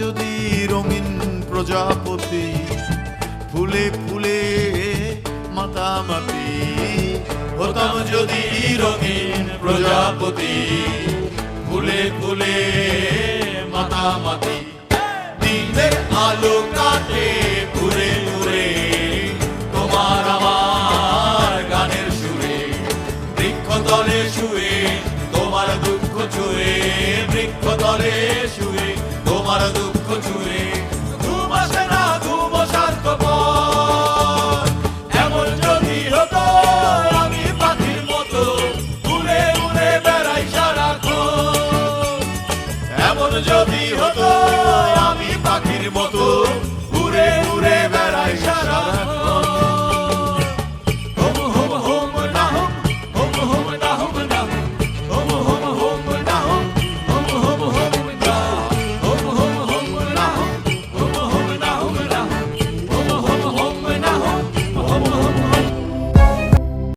যদি রঙিন প্রজাপতি, ফুলে ফুলে মাতামাতি, হতাম যদি রঙিন প্রজাপতি, ফুলে ফুলে মাতামাতি। দিনের আলো কাটে ঘুরে ঘুরে, তোমার আমার গানের সুরে বৃক্ষ দলে শুয়ে, তোমার দুঃখ ছুঁয়ে বৃক্ষ দলে শুয়ে। দুঃখ চুরে ঘুম আসে না আমি পাখির মতো উড়ে উড়ে বেড়াই সারা যদি হতো, আমি পাখির মতো উড়ে উড়ে বেড়াই সারা